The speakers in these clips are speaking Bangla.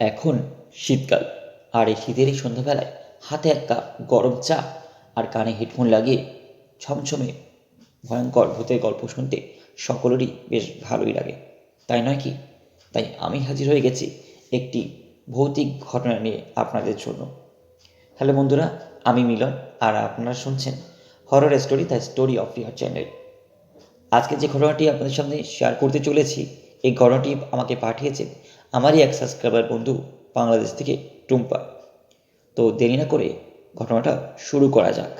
এখন শীতকাল। আর এই শীতের এই সন্ধ্যাবেলায় হাতে এক কাপ গরম চা আর কানে হেডফোন লাগিয়ে ছমছমে ভয়ঙ্কর ভূতের গল্প শুনতে সকলেরই বেশ ভালোই লাগে। তাই নয় কি? তাই আমি হাজির হয়ে গেছি একটি ভৌতিক ঘটনা নিয়ে আপনাদের জন্য। হ্যালো বন্ধুরা, আমি মিলন আর আপনারা শুনছেন horror story the story of year channel আজকে যে ঘটনাটি আপনাদের সামনে শেয়ার করতে চলেছি, এই ঘটনাটি আমাকে পাঠিয়েছেন আমারই এক সাবস্ক্রাইবার বন্ধু বাংলাদেশ থেকে টুম্পা। তো দেরি না করে ঘটনাটা শুরু করা যাক।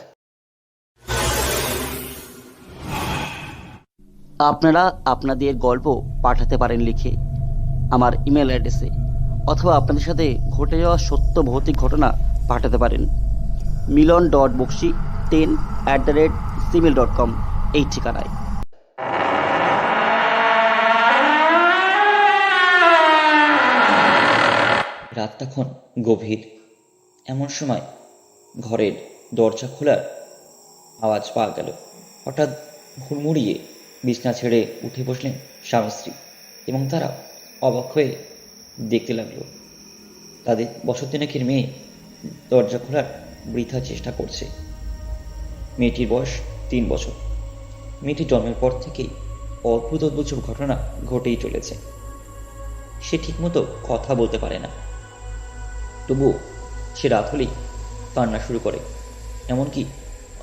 আপনারা আপনাদের গল্প পাঠাতে পারেন লিখে আমার ইমেল অ্যাড্রেসে অথবা আপনাদের সাথে ঘটে যাওয়া সত্য ভৌতিক ঘটনা পাঠাতে পারেন। Milan dot Bakshi ten at the rate gmail dot com এই ঠিকানায়। রাত তখন গভীর। এমন সময় ঘরের দরজা খোলার আওয়াজ পাওয়া গেল। হঠাৎ হুড়মুড়িয়ে বিছনা ছেড়ে উঠে বসলেন স্বামী স্ত্রী এবং তারা অবাক হয়ে দেখতে লাগল। তাদের বছর দিনেকের মেয়ে দরজা খোলার বৃথা চেষ্টা করছে। মেয়েটির বয়স তিন বছর। মেয়েটি জন্মের পর থেকেই অদ্ভুত অদ্ভুত ঘটনা ঘটেই চলেছে। সে ঠিকমতো কথা বলতে পারে না। তবুও সে রাত হলেই কান্না শুরু করে। এমনকি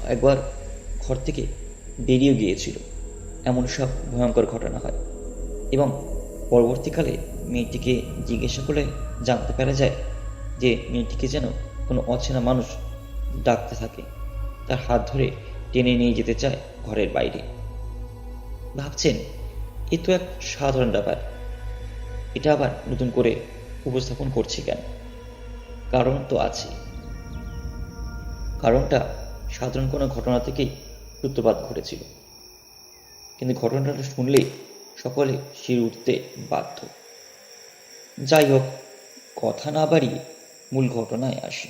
একবার ঘর থেকে বেরিয়ে গিয়েছিল। এমন সব ভয়ঙ্কর ঘটনা হয়। এবং পরবর্তীকালে মেয়েটিকে জিজ্ঞাসা করে জানতে পারা যায় যে মেয়েটিকে যেন কোনো অচেনা মানুষ ডাকতে থাকে। তার হাত ধরে টেনে নিয়ে যেতে চায় ঘরের বাইরে। ভাবছেন, এ তো এক সাধারণ ব্যাপার। এটা আবার নতুন করে উপস্থাপন করছে কেন? কারণ তো আছে। কারণটা সাধারণ কোনো ঘটনা থেকেই সূত্রপাত ঘটেছিল। কিন্তু ঘটনাটা শুনলেই সকলে শির উঠতে বাধ্য। যাই হোক, কথা না বাড়িয়ে মূল ঘটনায় আসে।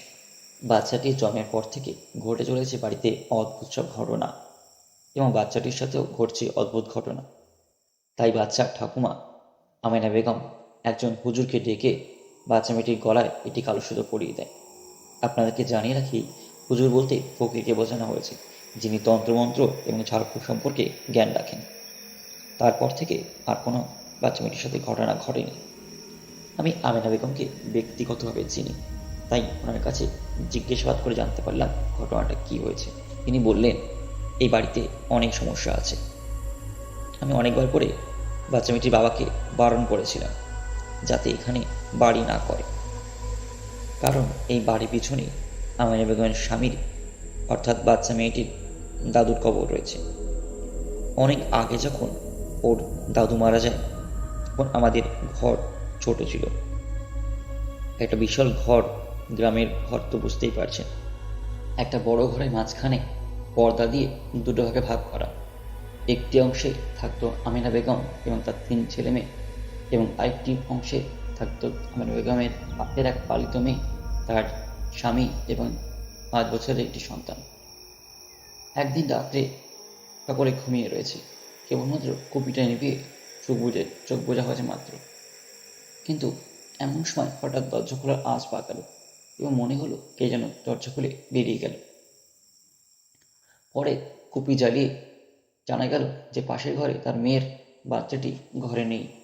বাচ্চাটি জন্মের পর থেকে ঘটে চলেছে বাড়িতে অদ্ভুত সব ঘটনা এবং বাচ্চাটির সাথেও ঘটছে অদ্ভুত ঘটনা। তাই বাচ্চার ঠাকুমা, আমেনা বেগম একজন হুজুরকে ডেকে বাচ্চা মেয়েটির গলায় এটি কালো সুতো পরিয়ে দেয়। আপনাদেরকে জানিয়ে রাখি, হুজুর বলতে ফকিরকে বোঝানো হয়েছে, যিনি তন্ত্রমন্ত্র এবং ঝাড়ফুঁক সম্পর্কে জ্ঞান রাখেন। তারপর থেকে আর কোনো বাচ্চা মেয়েটির সাথে ঘটনা ঘটেনি। আমি আমেনা বেগমকে ব্যক্তিগতভাবে চিনি, তাই ওনার কাছে জিজ্ঞাসাবাদ করে জানতে পারলাম ঘটনাটা কি হয়েছে। তিনি বললেন, এই বাড়িতে অনেক সমস্যা আছে। আমি অনেকবার করে বাচ্চা মেয়েটির বাবাকে বারণ করেছিলাম, যাতে এখানে বাড়ি না করে। কারণ এই বাড়ির পিছনে আমিনা বেগমের স্বামীর, অর্থাৎ বাচ্চা মেয়েটির দাদুর কবর রয়েছে। অনেক আগে যখন ওর দাদু মারা যায়, তখন আমাদের ঘর ছোট ছিল। একটা বিশাল ঘর গ্রামের ঘর তো বুঝতেই পারছেন। একটা বড় ঘরের মাঝখানে পর্দা দিয়ে দুটো ভাগে ভাগ করা। একটি অংশে থাকতো আমিনা বেগম এবং তার তিন ছেলে মেয়ে এবং আরেকটি অংশে থাকতো আমিনা বেগমের বাপের এক পালিত মেয়ে, তার স্বামী এবং পাঁচ বছরের একটি সন্তান। একদিন রাত্রে সকলে ঘুমিয়ে রয়েছে। কেবলমাত্র কপিটা নিভিয়ে চোখ বুঝে চোখ বোঝা হয়েছে মাত্র। কিন্তু এমন সময় হঠাৎ দরজা খোলার পাওয়া গেল এবং মনে হলো কে যেন দরজা খুলে বেরিয়ে গেল। পরে কুপি জ্বালিয়ে জানা গেল যে পাশের ঘরে তার মেয়ের বাচ্চাটি ঘরে নেই।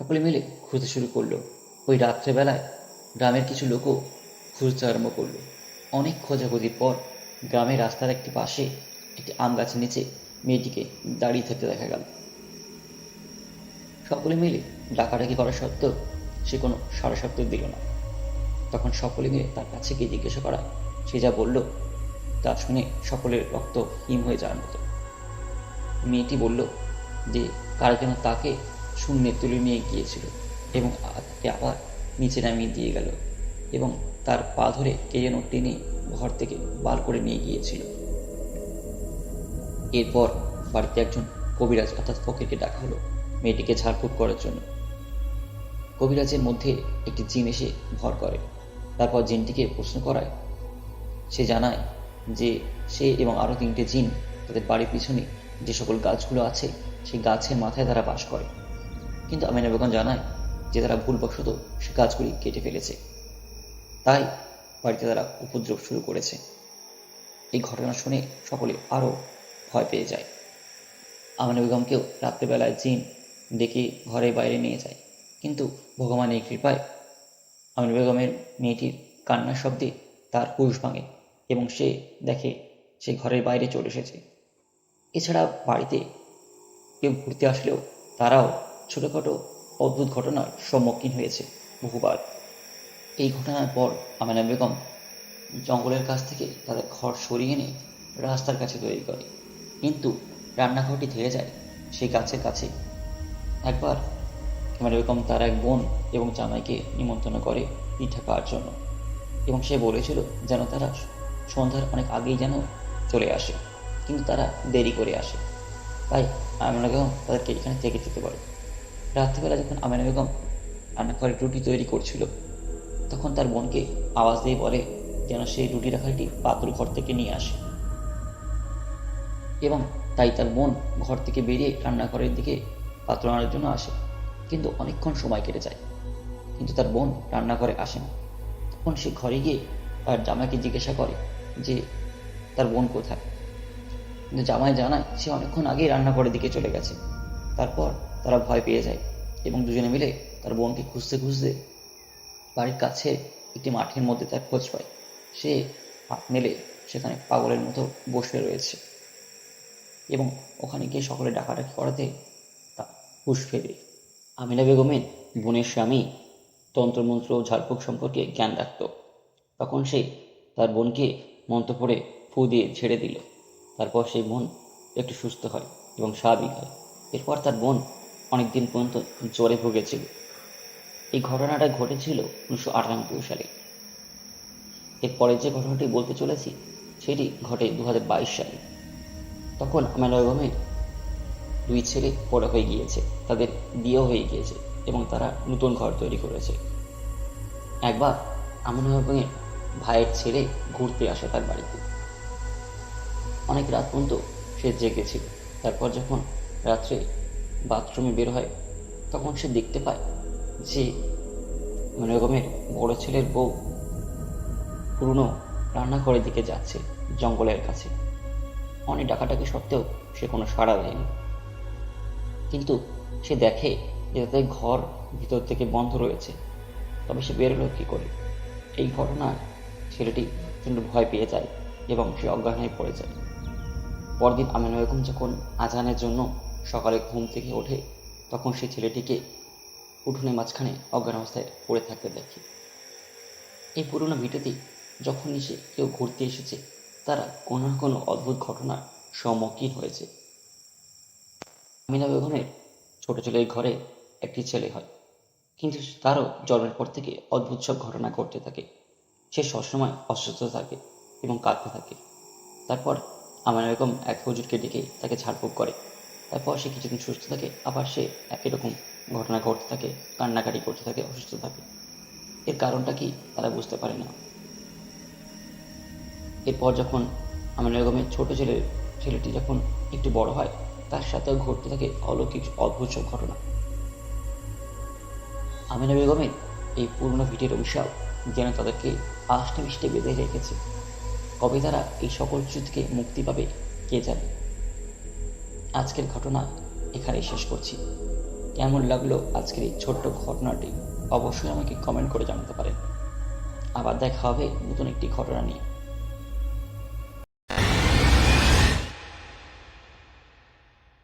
সকলে মিলে খুঁজতে শুরু করল। ওই রাত্রেবেলায় গ্রামের কিছু লোকও খুঁজতে আরম্ভ করল। অনেক খোঁজাখুঁজির পর গ্রামের রাস্তার একটি পাশে একটি আম গাছের নিচে মেয়েটিকে দাঁড়িয়ে থাকতে দেখা গেল। সকলে মিলে ডাকাডাকি করা সত্ত্বেও সে কোনো সারা শব্দ দিল না। তখন সকলে মিলে তার কাছে গিয়ে জিজ্ঞাসা করা, সে যা বলল তা শুনে সকলের রক্ত হিম হয়ে যাওয়ার মতো। মেয়েটি বলল যে, কার যেন তাকে শূন্যে তুলে নিয়ে গিয়েছিল এবং তাকে আবার নিচে নামিয়ে দিয়ে গেল এবং তার পা ধরে কে যেন টেনে ঘর থেকে বার করে নিয়ে গিয়েছিল। এরপর বাড়িতে একজন কবিরাজ অর্থাৎ ফকিরকে ডাকা হলো মেয়েটিকে ঝাড়ফুঁক করার জন্য। কবিরাজের মধ্যে একটি জিন এসে ভর করে। তারপর জিনটিকে প্রশ্ন করায়। সে জানায় যে সে এবং আরও তিনটে জিন তাদের বাড়ির পিছনে যে সকল গাছগুলো আছে, সেই গাছের মাথায় তারা বাস করে। কিন্তু আমিনা বেগম জানায় যে তারা ভুলবশত সেখানে গাছগুলি কেটে ফেলেছে। তাই বাড়িতে তারা উপদ্রব শুরু করেছে। এই ঘটনা শুনে সকলে আরও ভয় পেয়ে যায়। আমিনা বেগমকেও রাত্রেবেলায় জিন ডেকে ঘরে বাইরে নিয়ে যায়। কিন্তু ভগবানের কৃপায় আমিনা বেগমের মেয়েটির কান্নার শব্দে তার হুশ ভাঙে এবং সে দেখে সে ঘরের বাইরে চলে এসেছে। এছাড়া বাড়িতে কেউ ঘুরতে আসলেও তারাও ছোটোখাটো অদ্ভুত ঘটনার সম্মুখীন হয়েছে বহুবার। এই ঘটনার পর আমেনা বেগম জঙ্গলের কাছ থেকে তাদের ঘর সরিয়ে এনে রাস্তার কাছে তৈরি করে। কিন্তু রান্নাঘরটি ধেয়ে যায় সেই গাছের কাছে। একবার আমেনা বেগম তার এক বোন এবং জামাইকে নিমন্ত্রণ করে পিঠা খাওয়ার জন্য এবং সে বলেছিল যেন তারা সন্ধ্যার অনেক আগেই যেন চলে আসে, কিন্তু তারা দেরি করে আসে। তাই আমেনা বেগম তাদেরকে এখানে থেকে যেতে পারে রাত্রিবেলা যখন আমেনা বেগম রান্নাঘরে রুটি তৈরি করছিল, তখন তার বোনকে আওয়াজ দিয়ে বলে যেন সেই রুটি রাখাটি পাত্র ঘর থেকে নিয়ে আসে। এবং তাই তার বোন ঘর থেকে বেরিয়ে রান্নাঘরের দিকে পাত্র আনার জন্য আসে। কিন্তু অনেকক্ষণ সময় কেটে যায়। কিন্তু তার বোন রান্নাঘরে আসে না। তখন সে ঘরে গিয়ে তার জামাইকে জিজ্ঞাসা করে যে, তার বোন কোথায়? কিন্তু জামাই জানায় সে অনেকক্ষণ আগেই রান্নাঘরের দিকে চলে গেছে। তারপর তারা ভয় পেয়ে যায় এবং দুজনে মিলে তার বোনকে খুঁজতে খুঁজতে বাড়ির কাছে একটি মাঠের মধ্যে তার খোঁজ পায়। সে হাত মেলে সেখানে পাগলের মতো বসে রয়েছে এবং ওখানে গিয়ে সকলে ডাকাডাকি করাতে তা হুশ ফেরে। আমিনা বেগমের বোনের স্বামী তন্ত্রমন্ত্র ও ঝাড়ফুঁক সম্পর্কে জ্ঞান রাখত। তখন সে তার বোনকে মন্ত্র পড়ে ফু দিয়ে ছেড়ে দিল। তারপর সেই বোন একটু সুস্থ হয় এবং স্বাভাবিক হয়। এরপর তার বোন অনেক দিন পর্যন্ত জ্বরে ভুগেছিল। এই ঘটনাটা ঘটেছিল উনিশশো আটানব্বই সালে। এরপরে যে ঘটনাটি বলতে চলেছি, সেটি ঘটে দু হাজার বাইশ সালে। তখন আমার বেগমের দুই ছেলে বড় হয়ে গিয়েছে, তাদের বিয়েও হয়ে গিয়েছে এবং তারা নতুন ঘর তৈরি করেছে। একবার আমেনা বেগমের ভাইয়ের ছেলে ঘুরতে আসে তার বাড়িতে। অনেক রাত পর্যন্ত সে জেগেছিল তারপর যখন রাত্রে বাথরুমে বের হয়, তখন সে দেখতে পায় যে মানে রকমের বড় ছেলের বউ পুরনো রান্নাঘরের দিকে যাচ্ছে জঙ্গলের কাছে। অনেক ডাকাটাকি সত্ত্বেও সে কোনো সাড়া দেয়নি। কিন্তু সে দেখে যে তাদের ঘর ভিতর থেকে বন্ধ রয়েছে। তবে সে বেরোলো কী করে? এই ঘটনায় ছেলেটি প্রচণ্ড ভয় পেয়ে যায় এবং সে অজ্ঞান হয়ে পড়ে যায়। পরদিন আমিনা বেগম যখন আজানের জন্য সকালে ঘুম থেকে ওঠে, তখন সে ছেলেটিকে উঠোনের মাঝখানে অজ্ঞান অবস্থায় পড়ে থাকতে দেখে। এই পুরনো ভিটেতে যখনই সে কেউ ঘুরতে এসেছে, তারা কোনো না কোনো অদ্ভুত ঘটনার সম্মুখীন হয়েছে। আমিনা বেগমের ছোট ছেলের ঘরে একটি ছেলে হয়, কিন্তু তারও জন্মের পর থেকে অদ্ভুত সব ঘটনা ঘটতে থাকে। সে সবসময় অসুস্থ থাকে এবং কাঁদতে থাকে। তারপর আমিনা বেগম এক হুজুরকে ডেকে তাকে ঝাড়ফুঁক করে। তারপর সে কিছুদিন সুস্থ থাকে, আবার সে একই রকম ঘটনা ঘটতে থাকে, কান্নাকাটি করতে থাকে, অসুস্থ থাকে। এর কারণটা কি তারা বুঝতে পারে না। এরপর যখন আমিনা বেগমের ছোট ছেলে, ছেলেটি যখন একটু বড় হয়, তার সাথেও ঘটতে থাকে অলৌকিক, অদ্ভুত সব ঘটনা। আমিনা বেগমের এই পুরনো ভিটের অভিশাপ যেন তাদেরকে আষ্টে মিষ্টে বেঁধে রেখেছে। কবে তারা এই সকল কিছু মুক্তি পাবে, কে জানে? আজকের ঘটনা এখানেই শেষ করছি। কেমন লাগল আজকের এই ছোট্ট ঘটনাটি? অবশ্যই আমাকে কমেন্ট করে জানাতে পারেন। আবার দেখা হবে নতুন একটি ঘটনা নিয়ে।